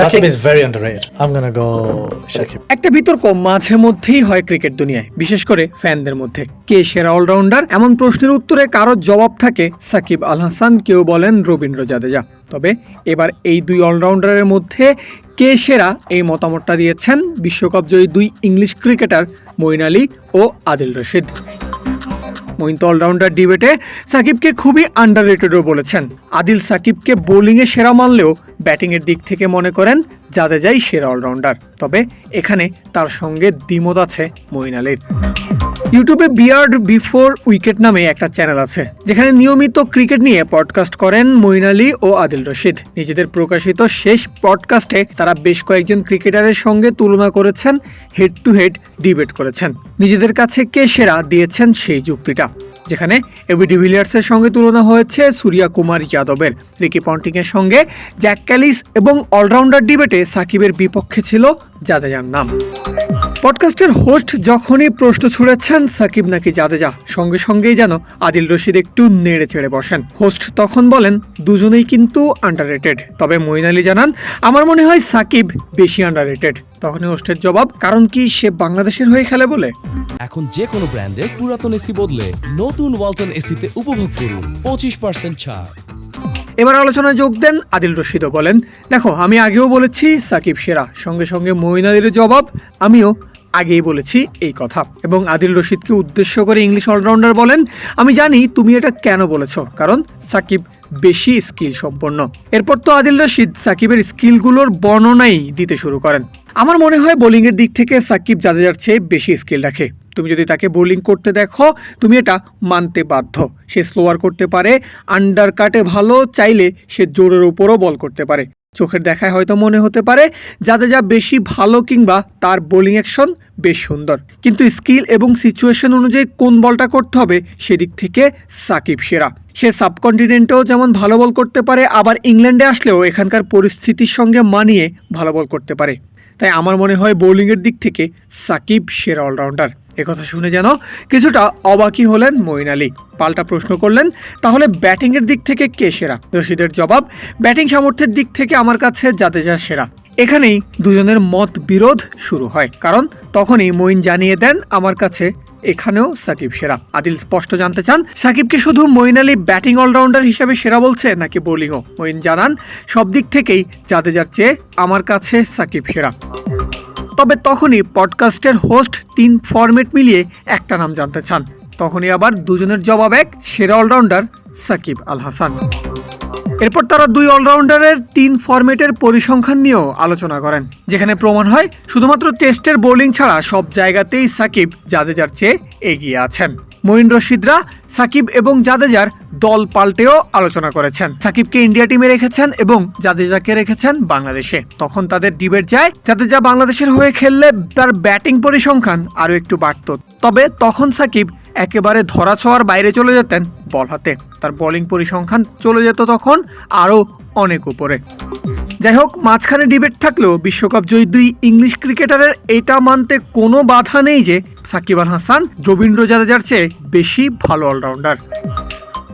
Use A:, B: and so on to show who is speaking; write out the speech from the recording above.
A: Shakib is very underrated. I'm gonna go Shakib.
B: একটা বিতর্ক মাঝে মধ্যেই হয় ক্রিকেট দুনিয়ায় বিশেষ করে ফ্যানদের মধ্যে। কে সেরা অলরাউন্ডার? এমন প্রশ্নের উত্তরে কারোর জবাব থাকে সাকিব আল হাসান কেউ বলেন রবীন্দ্র জাদেজা। তবে এবার এই দুই অলরাউন্ডারের মধ্যে কে সেরা এই মতামতটা দিয়েছেন বিশ্বকাপ জয়ী দুই ইংলিশ ক্রিকেটার মঈন আলী ও আদিল রশিদ। মঈন তো অলরাউন্ডার ডিবেটে সাকিবকে খুবই আন্ডার রেটেডও বলেছেন। আদিল সাকিবকে বোলিংয়ে সেরা মানলেও ব্যাটিংয়ের দিক থেকে মনে করেন জাদেজাই সেরা অলরাউন্ডার। তবে এখানে তার সঙ্গে দ্বিমত আছে মইন আলীর ইউটিউবে বিয়ার্ড বিফোর উইকেট নামে একটা চ্যানেল আছে, যেখানে নিয়মিত ক্রিকেট নিয়ে পডকাস্ট করেন মইন আলী ও আদিল রশিদ। নিজেদের প্রকাশিত শেষ পডকাস্টে তারা বেশ কয়েকজন ক্রিকেটারের সঙ্গে তুলনা করেছেন হেড টু হেড ডিবেট করেছেন। নিজেদের কাছে কে সেরা দিয়েছেন সেই যুক্তিটা, যেখানে এবি ডিভিলিয়ার্সের সঙ্গে তুলনা হয়েছে সূর্যা কুমার যাদবের। রিকি পন্টিংয়ের সঙ্গে জ্যাক ক্যালিস এবং অলরাউন্ডার ডিবেটে সাকিবের বিপক্ষে ছিল জাদেজার নাম। পডকাস্টের হোস্ট যখনই প্রশ্ন ছুড়েছেন সাকিব নাকি জাদেজা? সঙ্গে সঙ্গেই যেন আদিল রশিদ একটু নেড়ে চেড়ে বসেন। হোস্ট তখন বলেন দুজনেই কিন্তু আন্ডাররেটেড তবে মঈন আলী জানান আমার মনে হয় সাকিব বেশি আন্ডাররেটেড তখনই হোস্টের জবাব কারণ কি সে বাংলাদেশের হয়ে খেলে বলে?
C: এখন যে কোনো ব্র্যান্ডের পুরাতন এসি বদলে নতুন ওয়ালটন এসিতে উপভোগ করুন পঁচিশ পার্সেন্ট ছাড়।
B: এবার আলোচনায় যোগ দেন আদিল রশিদও বলেন দেখো আমি আগেও বলেছি সাকিব সেরা। সঙ্গে সঙ্গে মঈন আলীর জবাব আমিও আগেই বলেছি এই কথা। এবং আদিল রশিদকে উদ্দেশ্য করে ইংলিশ অলরাউন্ডার বলেন, আমি জানি তুমি এটা কেন বলেছ, কারণ সাকিব বেশি স্কিল সম্পন্ন। এরপর তো আদিল রশিদ সাকিবের স্কিলগুলোর বর্ণনাই দিতে শুরু করেন। আমার মনে হয় বোলিংয়ের দিক থেকে সাকিব জাদেজার চেয়ে বেশি স্কিল রাখে। তুমি যদি তাকে বোলিং করতে দেখো, তুমি এটা মানতে বাধ্য। সে স্লোয়ার করতে পারে আন্ডার কাটে ভালো, চাইলে সে জোরের উপরও বল করতে পারে। চোখের দেখায় হয়তো মনে হতে পারে জাদেজা বেশি ভালো কিংবা তার বোলিং অ্যাকশন বেশ সুন্দর। কিন্তু স্কিল এবং সিচুয়েশন অনুযায়ী কোন বলটা করতে হবে সেদিক থেকে সাকিব সেরা। সে সাবকন্টিনেন্টেও যেমন ভালো বল করতে পারে, আবার ইংল্যান্ডে আসলেও এখানকার পরিস্থিতির সঙ্গে মানিয়ে ভালো বল করতে পারে। তাই আমার মনে হয় বোলিংয়ের দিক থেকে সাকিব সেরা অলরাউন্ডার। একথা শুনে যেন কিছুটা অবাকই হলেন মঈন আলী। পাল্টা প্রশ্ন করলেন, তাহলে ব্যাটিংয়ের দিক থেকে কে সেরা? রশিদের জবাব, ব্যাটিং সামর্থ্যের দিক থেকে আমার কাছে জাদেজা সেরা। এখানেই দুজনের মত বিরোধ শুরু হয়, কারণ তখনই মঈন জানিয়ে দেন, আমার কাছে এখানেও সাকিব সেরা। আদিল স্পষ্ট জানতে চান, সাকিবকে শুধু মঈন আলী ব্যাটিং অলরাউন্ডার হিসেবে সেরা বলছে নাকি বোলিংও? মঈন জানান, সব দিক থেকেই জাদেজার চেয়ে আমার কাছে সাকিব সেরা। তবে তখনই পডকাস্টের হোস্ট তিন ফরম্যাট মিলিয়ে একটা নাম জানতে চান। তখনই আবার দুজনের জবাব এক সেরা অলরাউন্ডার সাকিব আল হাসান এরপর তারা দুই অলরাউন্ডারের তিন ফরম্যাটের পরিসংখ্যান নিয়েও আলোচনা করেন, যেখানে প্রমাণ হয় শুধুমাত্র টেস্টের বোলিং ছাড়া সব জায়গাতেই সাকিব জাদেজার চেয়ে এগিয়ে আছেন। মঈন রশিদরা, সাকিব এবং জাদেজার দল পাল্টেও আলোচনা করেছেন। সাকিবকে ইন্ডিয়া টিমে রেখেছেন এবং জাদেজাকে রেখেছেন বাংলাদেশে। তখন তাদের ডিবেট যায়। জাদেজা বাংলাদেশের হয়ে খেললে তার ব্যাটিং পরিসংখ্যান আরও একটু বাড়ত। তবে তখন সাকিব একেবারে ধরা ছোঁয়ার বাইরে চলে যেতেন বল হাতে। তার বোলিং পরিসংখ্যান চলে যেত তখন আরও অনেক উপরে। যাই হোক, মাঝখানে ডিবেট থাকলেও বিশ্বকাপ জয়ী দুই ইংলিশ ক্রিকেটারের এটা মানতে কোনো বাধা নেই যে সাকিব আল হাসান, রবীন্দ্র জাদেজার চেয়ে বেশি ভালো allrounder.